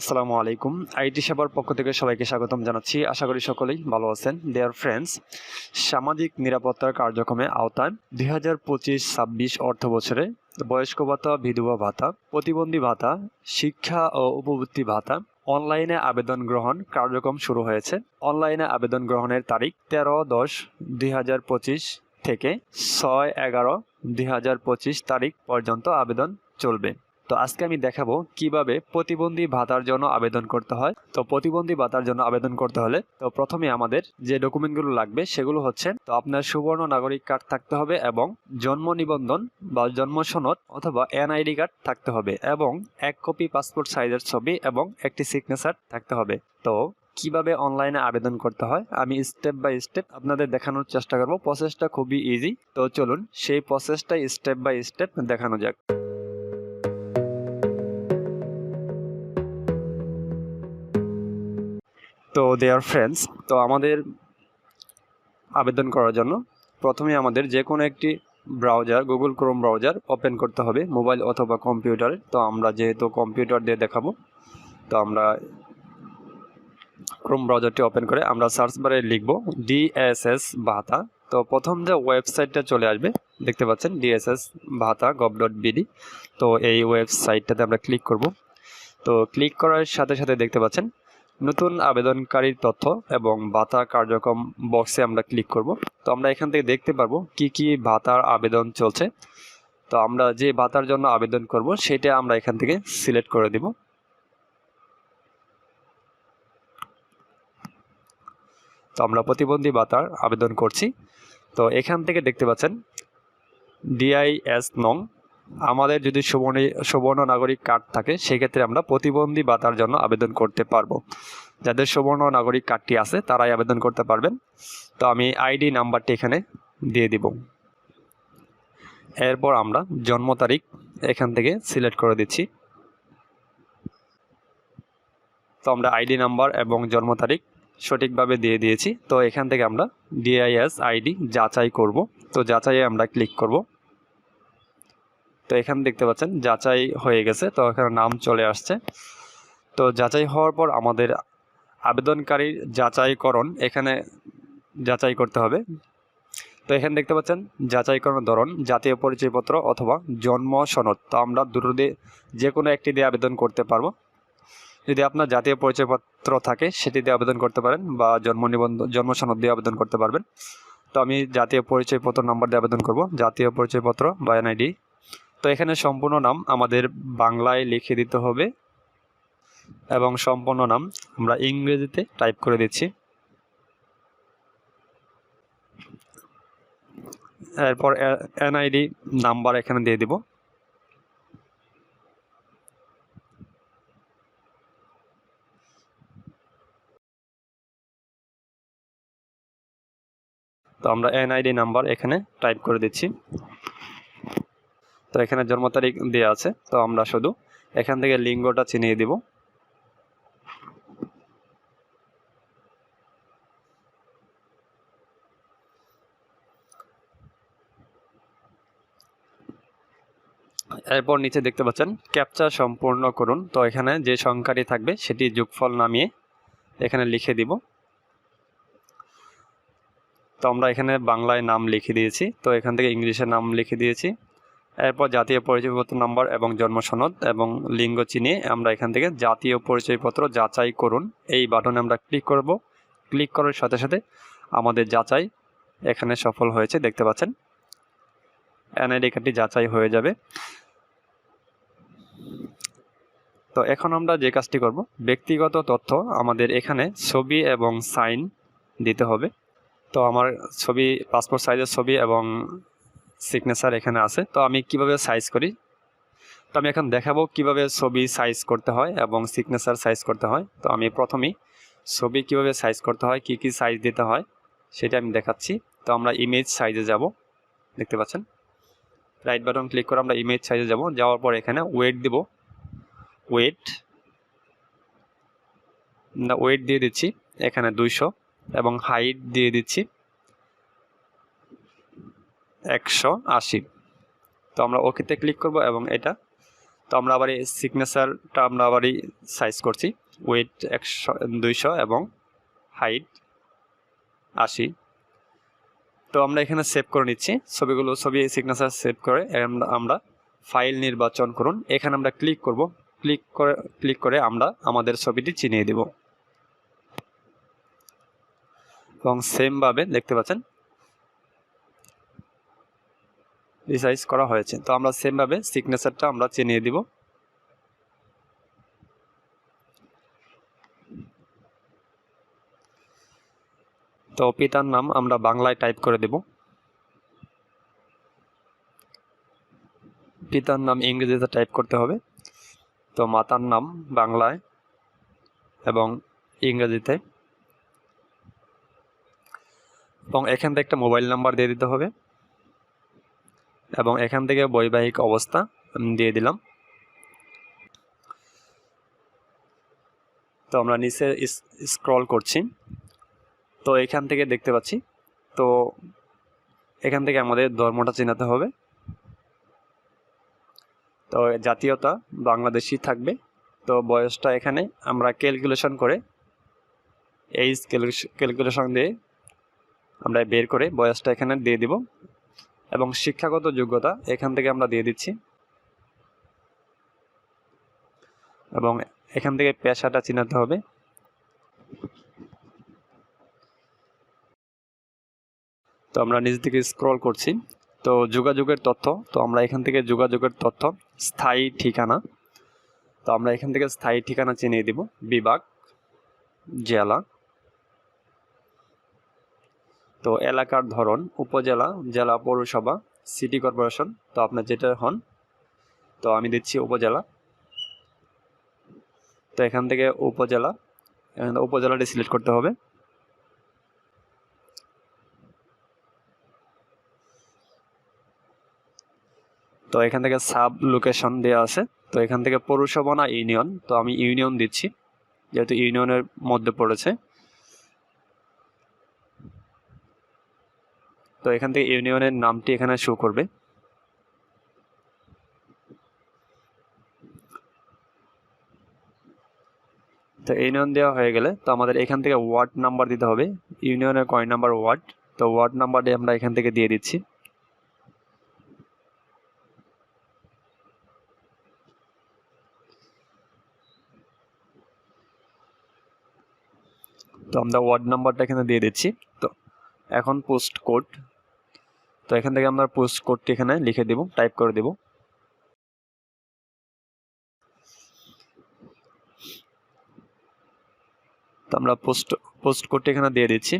আসসালামু আলাইকুম। আইটি সেবার পক্ষ থেকে সবাইকে স্বাগতম জানাচ্ছি। আশা করি সকলেই ভালো আছেন। দেয়ার ফ্রেন্ডস সামাজিক নিরাপত্তার কার্যক্রমে আওতায় দুই হাজার পঁচিশ ছাব্বিশ অর্থ বছরে বয়স্ক ভাতা, বিধবা ভাতা, প্রতিবন্ধী ভাতা, শিক্ষা ও উপবৃত্তি ভাতা, অনলাইনে আবেদন গ্রহণ কার্যক্রম শুরু হয়েছে। অনলাইনে আবেদন গ্রহণের তারিখ তেরো দশ দুই হাজার পঁচিশ থেকে ছয় এগারো দুই হাজার পঁচিশ তারিখ পর্যন্ত আবেদন চলবে। তো আজকে আমি দেখাবো কীভাবে প্রতিবন্ধী ভাতার জন্য আবেদন করতে হয়। তো প্রতিবন্ধী ভাতার জন্য আবেদন করতে হলে তো প্রথমে আমাদের যে ডকুমেন্টগুলো লাগবে সেগুলো হচ্ছে, তো আপনার সুবর্ণ নাগরিক কার্ড থাকতে হবে এবং জন্ম নিবন্ধন বা জন্ম সনদ অথবা এনআইডি কার্ড থাকতে হবে এবং এক কপি পাসপোর্ট সাইজের ছবি এবং একটি সিগনেচার থাকতে হবে। তো কীভাবে অনলাইনে আবেদন করতে হয় আমি স্টেপ বাই স্টেপ আপনাদের দেখানোর চেষ্টা করব। প্রসেসটা খুবই ইজি তো চলুন সেই প্রসেসটাই স্টেপ বাই স্টেপ দেখানো যাক। তো দেয়ার ফ্রেন্ডস তো আমাদের আবেদন করার জন্য প্রথমে আমাদের যে কোনো একটি browser Google Chrome browser open করতে হবে মোবাইল অথবা কম্পিউটারে তো আমরা যেহেতু কম্পিউটার দিয়ে দেখাবো, তো আমরা ক্রোম ব্রাউজারটি ওপেন করে আমরা সার্চ বারে লিখব ডিএসএস ভাতা তো প্রথম যে ওয়েবসাইটটা চলে আসবে, দেখতে পাচ্ছেন ডিএসএস ভাতা গভ ডট বিডি তো এই ওয়েবসাইটটাতে আমরা ক্লিক করব। তো ক্লিক করার সাথে সাথে দেখতে পাচ্ছেন নতুন আবেদনকারীর তথ্য এবং ভাতা কার্যক্রম বক্সে আমরা ক্লিক করব। তো আমরা এখান থেকে দেখতে পারব কি কি ভাতার আবেদন চলছে। তো আমরা যে ভাতার জন্য আবেদন করব, সেটা আমরা এখান থেকে সিলেক্ট করে দিব। তো আমরা প্রতিবন্ধী ভাতার আবেদন করছি। তো এখান থেকে দেখতে পাচ্ছেন ডিআইএস নং আমাদের যদি সুবর্ণ সুবর্ণ নাগরিক কার্ড থাকে, সেক্ষেত্রে আমরা প্রতিবন্ধী ভাতার জন্য আবেদন করতে পারব। যাদের সুবর্ণ নাগরিক কার্ডটি আছে, তারাই আবেদন করতে পারবেন। তো আমি আইডি নাম্বারটি এখানে দিয়ে দিব। এরপর আমরা জন্ম তারিখ এখান থেকে সিলেক্ট করে দিচ্ছি। তো আমরা আইডি নাম্বার এবং জন্ম তারিখ সঠিকভাবে দিয়ে দিয়েছি। তো এখান থেকে আমরা ডিআইএস আইডি যাচাই করব। তো যাচাইয়ে আমরা ক্লিক করব। তো এখানে দেখতে পাচ্ছেন, যাচাই হয়ে গেছে। তো এখানে নাম চলে আসছে। তো যাচাই হওয়ার পর আমাদের আবেদনকারীর যাচাইকরণ এখানে যাচাই করতে হবে। তো এখানে দেখতে পাচ্ছেন যাচাইকরণ ধরন, জাতীয় পরিচয়পত্র অথবা জন্ম সনদ। তো আমরা দুটো দিয়ে যে কোনো একটি দিয়ে আবেদন করতে পারব। যদি আপনার জাতীয় পরিচয়পত্র থাকে, সেটি দিয়ে আবেদন করতে পারেন বা জন্ম নিবন্ধন জন্ম সনদ দিয়ে আবেদন করতে পারবেন। তো আমি জাতীয় পরিচয়পত্র নাম্বার দিয়ে আবেদন করব। জাতীয় পরিচয়পত্র বা এনআইডি তো এখানে সম্পূর্ণ নাম আমাদের বাংলায় লিখে দিতে হবে এবং সম্পূর্ণ নাম আমরা ইংরেজিতে টাইপ করে দিচ্ছি। এরপর এনআইডি নাম্বার এখানে দিয়ে দিব। তো আমরা এনআইডি নাম্বার এখানে টাইপ করে দিচ্ছি। তো এখানে জন্ম তারিখ দেওয়া আছে, তো আমরা শুধু এখান থেকে লিঙ্গটা চিনিয়ে দিব। এরপর নিচে দেখতে পাচ্ছেন, ক্যাপচা সম্পূর্ণ করুন। তো এখানে যে সংখ্যাটি থাকবে, সেটি যোগফল নামিয়ে এখানে লিখে দিব। তো আমরা এখানে বাংলায় নাম লিখে দিয়েছি, তো এখান থেকে ইংলিশে নাম লিখে দিয়েছি। এরপর জাতীয় পরিচয়পত্র নম্বর এবং জন্ম সনদ এবং লিঙ্গ চিনিয়ে আমরা এখান থেকে জাতীয় পরিচয়পত্র যাচাই করুন। এই বাটনে আমরা ক্লিক করব। ক্লিক করার সাথে সাথে আমাদের যাচাই এখানে সফল হয়েছে, দেখতে পাচ্ছেন। এনআইডি কার্ডটি যাচাই হয়ে যাবে। তো এখন আমরা যে কাজটি করব, ব্যক্তিগত তথ্য আমাদের এখানে ছবি এবং সাইন দিতে হবে। তো আমার ছবি, পাসপোর্ট সাইজের ছবি এবং সিগনেচার এখানে আছে। তো আমি কীভাবে সাইজ করি? তো আমি এখন দেখাবো কীভাবে ছবি সাইজ করতে হয় এবং সিগনেচার সাইজ করতে হয়। তো আমি প্রথমেই ছবি কীভাবে সাইজ করতে হয়, কি কি সাইজ দিতে হয়, সেটা আমি দেখাচ্ছি। তো আমরা ইমেজ সাইজে যাব। দেখতে পাচ্ছেন? রাইট বাটন ক্লিক করে আমরা ইমেজ সাইজে যাব। যাওয়ার পর এখানে ওয়েট দিব। ওয়েট ওয়েট দিয়ে দিচ্ছি। এখানে দুইশো এবং হাইট দিয়ে দিচ্ছি। একশো আশি। তো আমরা ওকেতে ক্লিক করব এবং এটা। তো আমরা আবার এই সিগনেচারটা আমরা আবারই সাইজ করছি। ওয়েট একশো, দুইশো এবং হাইট আশি। তো আমরা এখানে সেভ করে নিচ্ছি। ছবিগুলো, ছবি সিগনেচার সেভ করে আমরা- আমরা ফাইল নির্বাচন করুন। এখানে আমরা ক্লিক করব। ক্লিক করে ক্লিক করে আমরা আমাদের ছবিটি চিনিয়ে দেব। এবং সেমভাবে দেখতে পাচ্ছেন রিসাইজ করা হয়েছে। তো আমরা সেমভাবে সিগনেচারটা আমরা চিনিয়ে দিব। তো পিতার নাম আমরা বাংলায় টাইপ করে দেব। পিতার নাম ইংরেজিতে টাইপ করতে হবে। তো মাতার নাম বাংলায় এবং ইংরেজিতে। এবং এখান থেকে একটা মোবাইল নাম্বার দিয়ে দিতে হবে। এবং এখান থেকে বৈবাহিক অবস্থা দিয়ে দিলাম। তো আমরা নিচে স্ক্রল করছি। তো এখান থেকে দেখতে পাচ্ছি। তো এখান থেকে আমাদের ধর্মটা চেনাতে হবে। তো জাতীয়তা বাংলাদেশি থাকবে। তো বয়সটা এখানে আমরা ক্যালকুলেশন করে এই ক্যালকুলেশন দিয়ে আমরা বের করে বয়সটা এখানে দিয়ে দিব। এবং শিক্ষাগত যোগ্যতা এখান থেকে আমরা দিয়ে দিচ্ছি। এবং এখান থেকে পেশাটা চিনাতে হবে। তো আমরা নিচ থেকে স্ক্রল করছি। তো যোগাযোগের তথ্য, তো আমরা এখান থেকে যোগাযোগের তথ্য, স্থায়ী ঠিকানা, তো আমরা এখান থেকে স্থায়ী ঠিকানা চিনিয়ে দিব। বিভাগ, জেলা তো এলাকার ধরন, উপজেলা, জেলা পৌরসভা, সিটি কর্পোরেশন, তো আপনার যেটা হন, তো আমি দিচ্ছি উপজেলা। তো এখান থেকে উপজেলা, এখান উপজেলাটি সিলেক্ট করতে হবে। তো এখান থেকে সাব লোকেশন দেওয়া আছে। তো এখান থেকে পৌরসভা না ইউনিয়ন, তো আমি ইউনিয়ন দিচ্ছি, যেহেতু ইউনিয়নের মধ্যে পড়েছে। তো এখান থেকে ইউনিয়নের নামটি এখানে শো করবে। তো ইউনিয়ন দেওয়া হয়ে গেলে তো আমাদের এখান থেকে ওয়ার্ড নাম্বার দিতে হবে। ইউনিয়নের কয় নাম্বার ওয়ার্ড? তো ওয়ার্ড নাম্বারটি আমরা এখান থেকে দিয়ে দিচ্ছি। তো আমরা ওয়ার্ড নাম্বারটা এখানে দিয়ে দিচ্ছি। তো এখন পোস্ট কোড। তো এখান থেকে আমরা পোস্ট কোডটি এখানে লিখে দেব টাইপ করে দেব। তো আমরা পোস্ট পোস্ট কোডটি এখানে দিয়ে দিচ্ছি।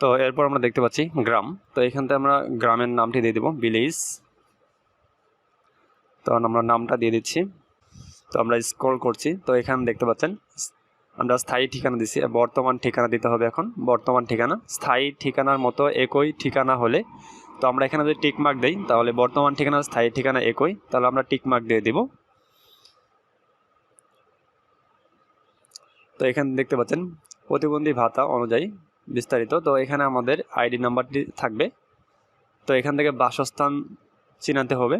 তো এরপর আমরা দেখতে পাচ্ছি গ্রাম। তো এখান থেকে আমরা গ্রামের নামটি দিয়ে দেব ভিলেজ তখন আমরা নামটা দিয়ে দিচ্ছি। তো আমরা স্ক্রল করছি। তো এখানে দেখতে পাচ্ছেন আমরা স্থায়ী ঠিকানা দিচ্ছি বর্তমান ঠিকানা দিতে হবে এখন। বর্তমান ঠিকানা। স্থায়ী ঠিকানার মতো একই ঠিকানা হলে, তো আমরা এখানে যদি টিকমার্ক দিই, তাহলে বর্তমান ঠিকানা, স্থায়ী ঠিকানা একই, তাহলে আমরা টিকমার্ক দিয়ে দিব। তো এখানে দেখতে পাচ্ছেন, প্রতিবন্ধী ভাতা অনুযায়ী বিস্তারিত। তো এখানে আমাদের আইডি নাম্বারটি থাকবে। তো এখান থেকে বাসস্থান চিনাতে হবে।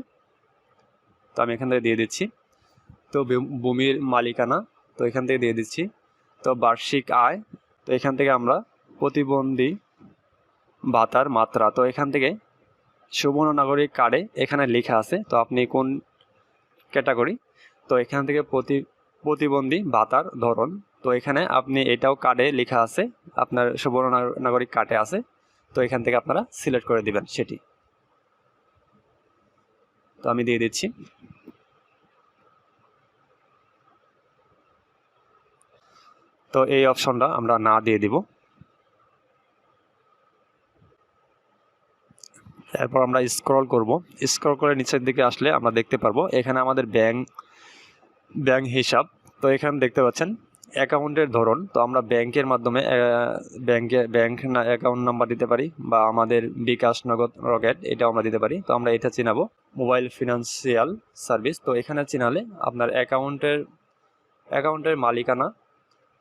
তো আমি এখান থেকে দিয়ে দিচ্ছি। তো ভূমির মালিকানা, তো এখান থেকে দিয়ে দিচ্ছি। তো বার্ষিক আয়, তো এখান থেকে আমরা প্রতিবন্ধী ভাতার মাত্রা, তো এখান থেকে সুবর্ণ নাগরিক কার্ডে এখানে লেখা আছে, তো আপনি কোন ক্যাটাগরি তো এখান থেকে প্রতি, প্রতিবন্ধী ভাতার ধরন, তো এখানে আপনি এটাও কার্ডে লেখা আছে, আপনার সুবর্ণ নাগ- নাগরিক কার্ডে আছে, তো এখান থেকে আপনারা সিলেক্ট করে দিবেন সেটি। তো আমি দিয়ে দিচ্ছি। তো এই অপশনটা আমরা না দিয়ে দিব। এরপর আমরা স্ক্রল করব। স্ক্রল করে নিচের দিকে আসলে আমরা দেখতে পারব, এখানে আমাদের ব্যাংক ব্যাংক হিসাব। তো এখানে দেখতে পাচ্ছেন অ্যাকাউন্টের ধরন। তো আমরা ব্যাংকের মাধ্যমে ব্যাংকে, ব্যাংক না অ্যাকাউন্ট নাম্বার দিতে পারি বা আমাদের বিকাশ নগদ রকেট এটাও আমরা দিতে পারি। তো আমরা এটা চিনাবো মোবাইল ফিনান্সিয়াল সার্ভিস তো এখানে চিনালে আপনার অ্যাকাউন্টের অ্যাকাউন্টের মালিকানা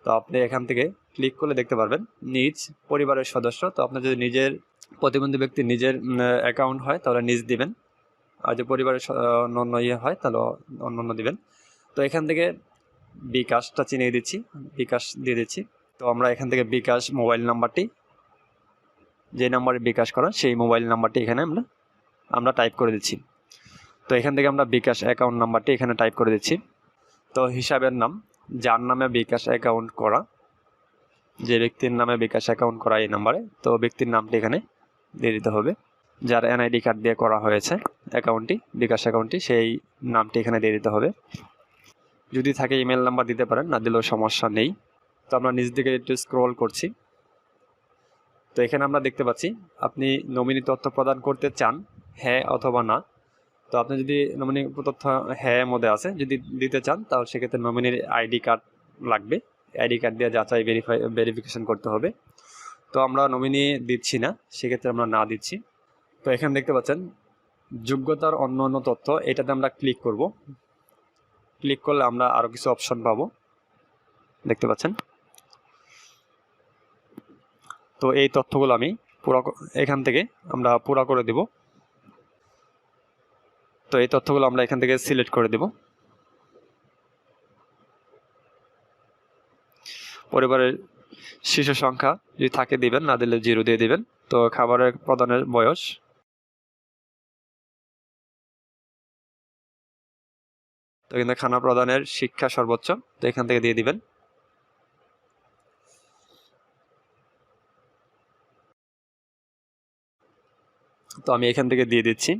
তো আপনি এখান থেকে ক্লিক করলে দেখতে পারবেন নিজ পরিবারের সদস্য। তো আপনার যদি নিজের প্রতিবন্ধী ব্যক্তি নিজের অ্যাকাউন্ট হয়, তাহলে নিজ দিবেন। আর যে পরিবারের অন্য ইয়ে হয়, তাহলে অন্য অন্য দিবেন। তো এখান থেকে বিকাশটা চিনিয়ে দিচ্ছি, বিকাশ দিয়ে দিচ্ছি। তো আমরা এখান থেকে বিকাশ মোবাইল নাম্বারটি, যে নাম্বারে বিকাশ করা, সেই মোবাইল নাম্বারটি এখানে আমরা আমরা টাইপ করে দিচ্ছি। তো এখান থেকে আমরা বিকাশ অ্যাকাউন্ট নাম্বারটি এখানে টাইপ করে দিচ্ছি। তো হিসাবের নাম যার নামে বিকাশ অ্যাকাউন্ট করা, যে ব্যক্তির নামে বিকাশ অ্যাকাউন্ট করা এই নাম্বারে তো ব্যক্তির নামটি এখানে দিয়ে দিতে হবে। যার এনআইডি কার্ড দিয়ে করা হয়েছে অ্যাকাউন্টটি বিকাশ অ্যাকাউন্টটি সেই নামটি এখানে দিয়ে দিতে হবে। যদি থাকে ইমেল নাম্বার দিতে পারেন, না দিলেও সমস্যা নেই। তো আমরা নিজ দিকে একটু স্ক্রল করছি। তো এখানে আমরা দেখতে পাচ্ছি, আপনি নমিনি তথ্য প্রদান করতে চান হ্যাঁ অথবা না। তো আপনি যদি নমিনি তথ্য হ্যাঁ মধ্যে আছে, যদি দিতে চান, তাহলে সেক্ষেত্রে নমিনির আইডি কার্ড লাগবে। আইডি কার্ড দিয়ে যাচাই ভেরিফাই ভেরিফিকেশন করতে হবে। তো আমরা নমিনি দিচ্ছি না, সেক্ষেত্রে আমরা না দিচ্ছি। তো এখানে দেখতে পাচ্ছেন, যোগ্যতার অন্য অন্য তথ্য, এটাতে আমরা ক্লিক করব। ক্লিক করলে আমরা আরও কিছু অপশন পাবো। দেখতে পাচ্ছেন? তো এই তথ্যগুলো আমি পুরা এখান থেকে আমরা পুরা করে দেব। তো এই তথ্যগুলো আমরা এখান থেকে সিলেক্ট করে দেব। পরিবারের শিশু সংখ্যা যদি থাকে দিবেন, না দিলে জিরো দিয়ে দিবেন। তো খাবারের প্রদানের বয়স। তো কিন্তু খানা প্রদানের শিক্ষা সর্বোচ্চ। তো এখান থেকে দিয়ে দিবেন। তো আমি এখান থেকে দিয়ে দিচ্ছি।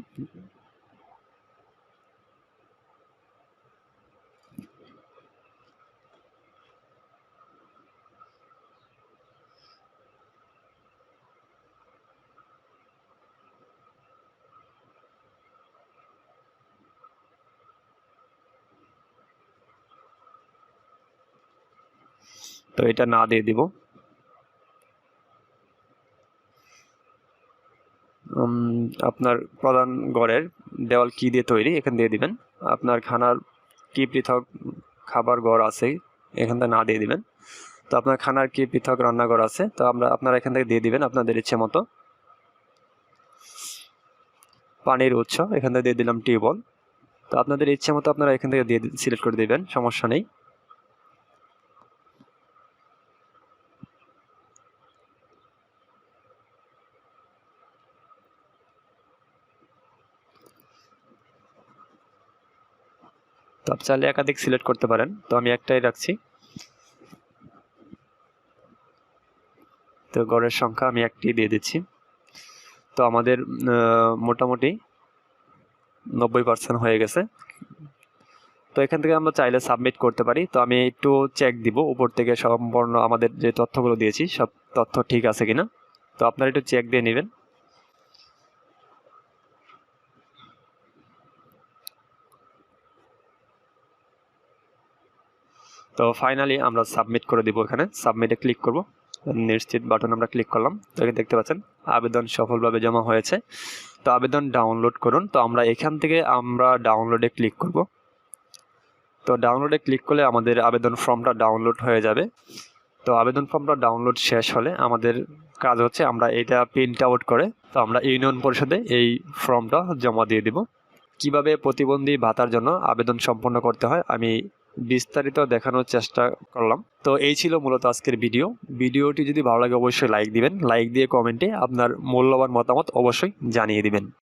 তো এটা না দিয়ে দিব। আপনার প্রধান ঘরের দেওয়াল কি দিয়ে তৈরি এখান দিয়ে দিবেন। আপনার খানার কি পৃথক খাবার গড় আছে এখান থেকে না দিয়ে দিবেন। তো আপনার খানার কি পৃথক রান্নাঘর আছে, তো আমরা আপনারা এখান থেকে দিয়ে দিবেন আপনাদের ইচ্ছে মতো। পানির উৎস, এখান থেকে দিয়ে দিলাম টিউবওয়েল। তো আপনাদের ইচ্ছে মতো আপনারা এখান থেকে দিয়ে সিলেক্ট করে দিবেন, সমস্যা নেই। আপনি চাইলে একাধিক সিলেক্ট করতে পারেন। তো আমি একটাই রাখছি। তো গড়ের সংখ্যা আমি একটি দিয়ে দিচ্ছি। তো আমাদের মোটামুটি নব্বই পার্সেন্ট হয়ে গেছে। তো এখান থেকে আমরা চাইলে সাবমিট করতে পারি। তো আমি একটু চেক দিব উপর থেকে সম্পূর্ণ আমাদের যে তথ্যগুলো দিয়েছি, সব তথ্য ঠিক আছে কিনা। তো আপনারা একটু চেক দিয়ে নেবেন। তো ফাইনালি আমরা সাবমিট করে দিব এখানে। সাবমিটে ক্লিক করব। নিশ্চিত বাটন আমরা ক্লিক করলাম। তো এখানে দেখতে পাচ্ছেন, আবেদন সফলভাবে জমা হয়েছে। তো আবেদন ডাউনলোড করুন। তো আমরা এখান থেকে আমরা ডাউনলোডে ক্লিক করব। তো ডাউনলোডে ক্লিক করলে আমাদের আবেদন ফর্মটা ডাউনলোড হয়ে যাবে। তো আবেদন ফর্মটা ডাউনলোড শেষ হলে আমাদের কাজ হচ্ছে আমরা এটা প্রিন্ট আউট করে তো আমরা ইউনিয়ন পরিষদে এই ফর্মটা জমা দিয়ে দিব। কীভাবে প্রতিবন্ধী ভাতার জন্য আবেদন সম্পন্ন করতে হয় আমি বিস্তারিত দেখানোর চেষ্টা করলাম। তো এই ছিল মূলত আজকের ভিডিও। ভিডিওটি যদি ভালো লাগে, অবশ্যই লাইক দিবেন। লাইক দিয়ে কমেন্টে আপনার মূল্যবান মতামত অবশ্যই জানিয়ে দিবেন।